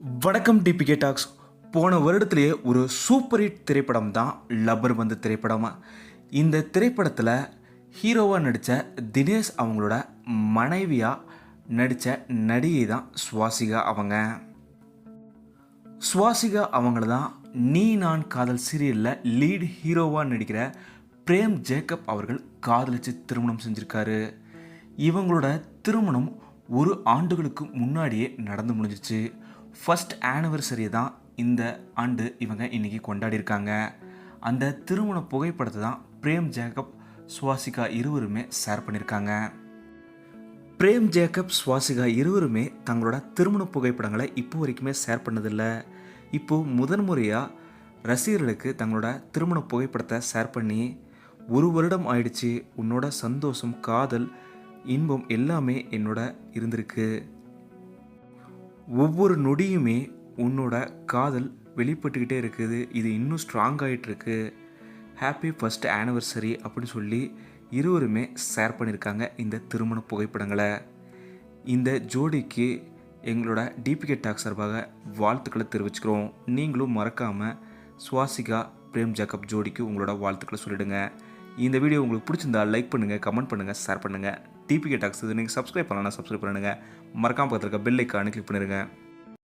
வணக்கம் DPK tax. போன வருடத்திலேயே ஒரு சூப்பர் ஹிட் திரைப்படம் தான் லப்பர் பந்து திரைப்படம். இந்த திரைப்படத்தில் ஹீரோவாக நடித்த தினேஷ் அவங்களோட மனைவியாக நடித்த நடிகை தான் சுவாசிகா அவங்க. சுவாசிகா அவங்கள தான் நீ நான் காதல் சீரியலில் லீட் ஹீரோவாக நடிக்கிற பிரேம் ஜேக்கப் அவர்கள் காதலிச்சு திருமணம் செஞ்சுருக்காரு. இவங்களோட திருமணம் ஒரு ஆண்டுகளுக்கு முன்னாடியே நடந்து முடிஞ்சிச்சு. ஃபஸ்ட் ஆனிவர்சரியை தான் இந்த ஆண்டு இவங்க இன்னைக்கு கொண்டாடியிருக்காங்க. அந்த திருமண புகைப்படத்தை தான் பிரேம் ஜேக்கப் சுவாசிகா இருவருமே ஷேர் பண்ணியிருக்காங்க. பிரேம் ஜேக்கப் சுவாசிகா இருவருமே தங்களோட திருமண புகைப்படங்களை இப்போ வரைக்குமே ஷேர் பண்ணதில்லை. இப்போது முதன்முறையாக ரசிகர்களுக்கு தங்களோட திருமண புகைப்படத்தை ஷேர் பண்ணி ஒரு வருடம் ஆயிடுச்சு உன்னோட சந்தோஷம் காதல் இன்பம் எல்லாமே என்னோட இருந்திருக்கு. ஒவ்வொரு நொடியுமே உன்னோட காதல் வெளிப்பட்டுக்கிட்டே இருக்குது. இது இன்னும் ஸ்ட்ராங் ஆகிட்டுருக்கு ஹாப்பி ஃபஸ்ட் ஆனிவர்சரி அப்படின்னு சொல்லி இருவருமே ஷேர் பண்ணியிருக்காங்க இந்த திருமண புகைப்படங்களை. இந்த ஜோடிக்கு எங்களோட டிபிகே டாக் சார்பாக வாழ்த்துக்களை தெரிவிச்சுக்கிறோம். நீங்களும் மறக்காமல் சுவாசிகா பிரேம் ஜாக்கப் ஜோடிக்கு உங்களோட வாழ்த்துக்களை சொல்லிவிடுங்க இந்த வீடியோ உங்களுக்கு பிடிச்சிருந்தா லைக் பண்ணுங்கள் கமெண்ட் பண்ணுங்கள் ஷேர் பண்ணுங்கள் டிபிகே டாக்ஸ் இது நீங்கள் சப்ஸ்கிரைப் பண்ணலாம் சப்ஸ்கிரைப் பண்ணுங்கள் மறக்காமல் பக்கத்தில் இருக்க பெல் ஐக்கானு கிளிக் பண்ணிடுங்க.